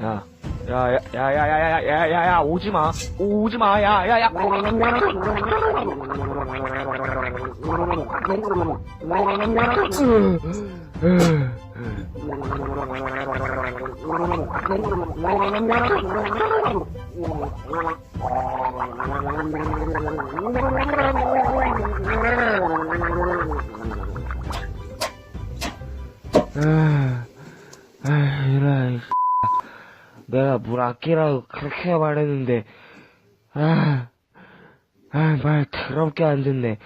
야. 야, 야, 야, 야, 야, 야, 야, 야, 야, 오지 마. 오지 마. 야, 야, 야. 아, 아, 이라, 이 내가 물 아끼라고 그렇게 말했는데, 아, 아, 말 더럽게 안 듣네.